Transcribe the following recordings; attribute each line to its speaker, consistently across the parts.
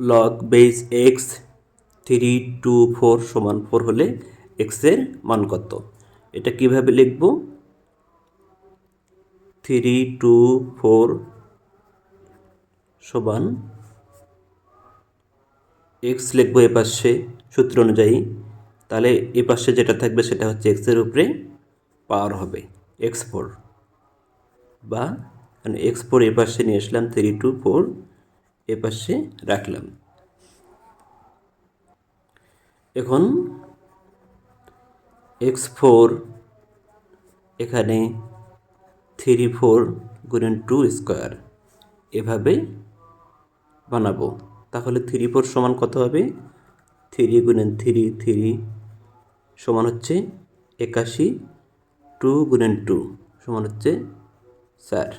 Speaker 1: Log base x three two four সমান four হলে এক্সের মান কত? এটা কীভাবে লিখব? থ্রি টু ফোর সমান এক্স লিখব এ পাশে সূত্র অনুযায়ী। তাহলে এ পাশে যেটা থাকবে সেটা হচ্ছে এক্সের উপরে পাওয়ার হবে এক্স ফোর বা এক্স ফোর এ পাশে নিয়ে আসলাম থ্রি টু ফোর এ পাশে রাখলাম। এখন এক্স ফোর, এখানে থ্রি ফোর গুণেন টু স্কোয়ার এভাবে বানাবো। তাহলে থ্রি ফোর সমান কত হবে? থ্রি গুণেন থ্রি থ্রি সমান হচ্ছে একাশি, টু গুণেন টু সমান হচ্ছে চার।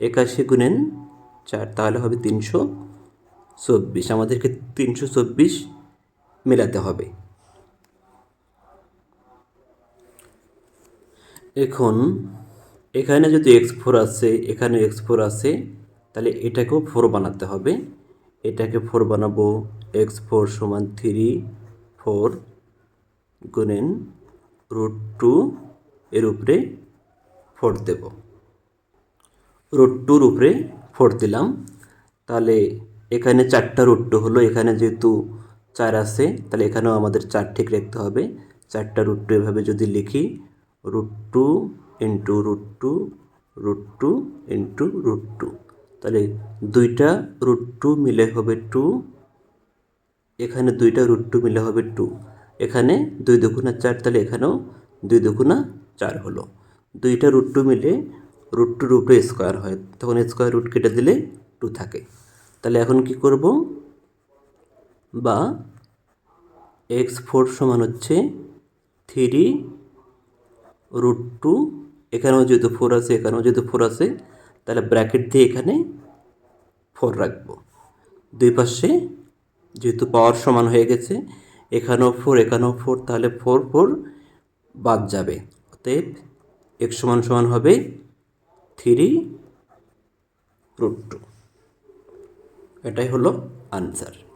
Speaker 1: একাশি গুণেন চার, তাহলে হবে তিনশো চব্বিশ। আমাদেরকে তিনশো চব্বিশ মেলাতে হবে। এখন এখানে যদি এক্স ফোর আছে, এখানে এক্স ফোর আছে, তাহলে এটাকেও ফোর বানাতে হবে। এটাকে ফোর বানাবো এক্স ফোর সমান থ্রি ফোর গুণেন রুট টু এর উপরে ফোর দেব। রুট টুর উপরে ফোর দিলাম। তাহলে এখানে চারটা রুট টু হলো, এখানে যেহেতু চার আছে, তাহলে এখানেও আমাদের চার ঠিক রাখতে হবে। চারটা রুট টু এভাবে যদি লিখি root two into root two into root two তাহলে দুইটা রুট টু মিলে হবে টু এখানে দুইটা রুট টু মিলে হবে টু এখানে দুই দুগুণা চার, তাহলে এখানেও দুই দুগুণা চার হলো। দুইটা রুট টু মিলে রুট টুর উপরে স্কোয়ার হয়। তখন স্কোয়ার রুট কেটে দিলে টু থাকে। তাহলে এখন কি করব? বা এক্স ফোর সমান হচ্ছে থ্রি রুট টু এখানেও যেহেতু ফোর আছে, এখানেও যেহেতু ফোর আছে, তাহলে ব্র্যাকেট দিয়ে এখানে ফোর রাখব। দুই পাশে যেহেতু পাওয়ার সমান হয়ে গেছে, এখানেও ফোর এখানেও ফোর তাহলে ফোর ফোর বাদ যাবে। অতএব এক্স সমান সমান হবে থ্রি রুট টু। এটাই হলো আনসার।